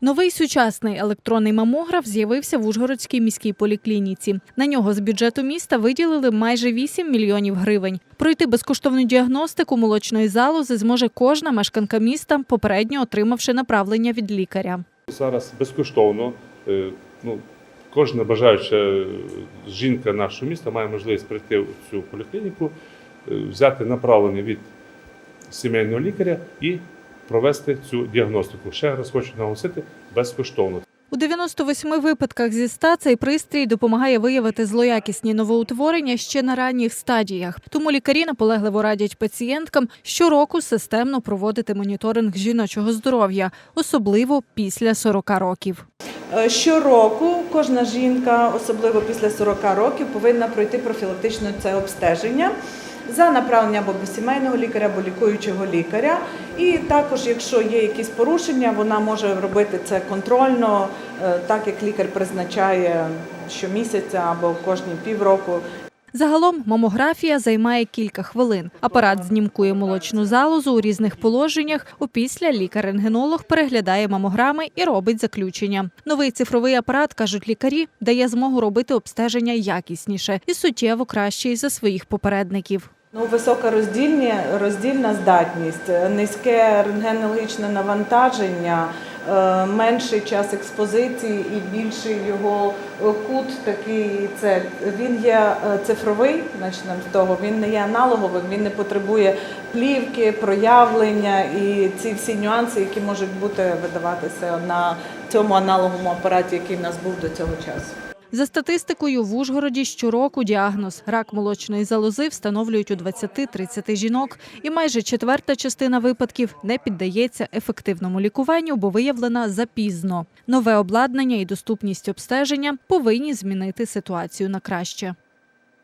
Новий сучасний електронний мамограф з'явився в Ужгородській міській поліклініці. На нього з бюджету міста виділили майже 8 мільйонів гривень. Пройти безкоштовну діагностику молочної залози зможе кожна мешканка міста, попередньо отримавши направлення від лікаря. Зараз безкоштовно. е, Ну, кожна бажаюча е, жінка нашого міста має можливість прийти в цю поліклініку, е, взяти направлення від сімейного лікаря і провести цю діагностику. Ще раз хочу наголосити безкоштовно. У 98 випадках зі 100 цей пристрій допомагає виявити злоякісні новоутворення ще на ранніх стадіях. Тому лікарі наполегливо радять пацієнткам щороку системно проводити моніторинг жіночого здоров'я, особливо після 40 років. Е, Щороку кожна жінка, особливо після 40 років, повинна пройти профілактичне це обстеження за направленням або сімейного лікаря, або лікуючого лікаря. І також, якщо є якісь порушення, вона може робити це контрольно, е, так як лікар призначає щомісяця або кожні півроку. Загалом мамографія займає кілька хвилин. Апарат знімкує молочну залозу у різних положеннях. Опісля лікар-рентгенолог переглядає мамограми і робить заключення. Новий цифровий апарат, кажуть лікарі, дає змогу робити обстеження якісніше і суттєво краще за своїх попередників. Ну, висока роздільні, роздільна здатність, низьке рентгенологічне навантаження, е, менший час експозиції і більший його кут такий. Це він є е, цифровий, почнемо з того. Він не є аналоговим, він не потребує плівки, проявлення і ці всі нюанси, які можуть бути видаватися на цьому аналоговому апараті, який в нас був до цього часу. За статистикою, в Ужгороді щороку діагноз рак молочної залози встановлюють у 20-30 жінок, і майже четверта частина випадків не піддається ефективному лікуванню, бо виявлена запізно. Нове обладнання і доступність обстеження повинні змінити ситуацію на краще.